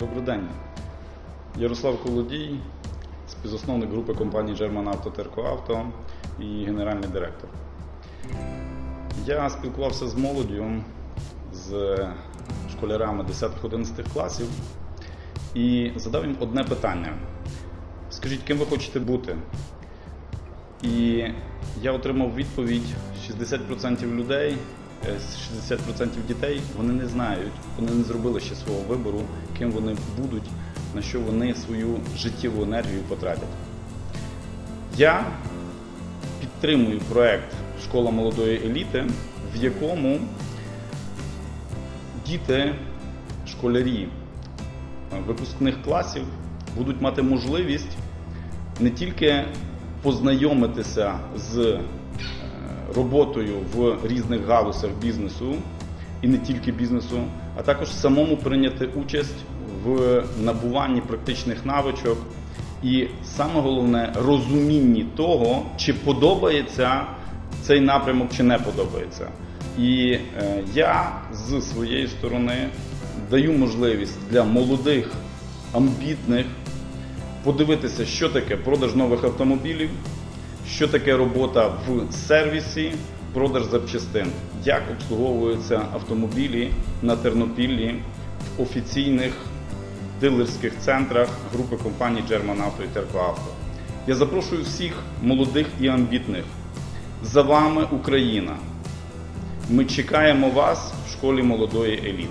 Добрий день. Ярослав Колодій, співзасновник групи компаній German Auto Терко Авто і генеральний директор. Я спілкувався з молоддю, з школярами 10-11 класів і задав їм одне питання. Скажіть, ким ви хочете бути? І я отримав відповідь: 60% людей, 60% дітей вони не знають, вони не зробили ще свого вибору, ким вони будуть, на що вони свою життєву енергію потратять. Я підтримую проект Школа молодої еліти, в якому діти, школярі е, випускних класів будуть мати можливість не тільки познайомитися з е, роботою в різних галузях бізнесу і не тільки бізнесу, а також самому прийняти участь в набуванні практичних навичок і саме головне розумінні того, чи подобається цей напрямок, чи не подобається. І е, я з своєї сторони даю можливість для молодих, амбітних подивитися, що таке продаж нових автомобілів, що таке робота в сервісі, продаж запчастин, як обслуговуються автомобілі на Тернопіллі в офіційних дилерських центрах групи компаній Auto і Терко Авто. Я запрошую всіх молодих і амбітних. За вами Україна. Ми чекаємо вас в школі молодої еліти.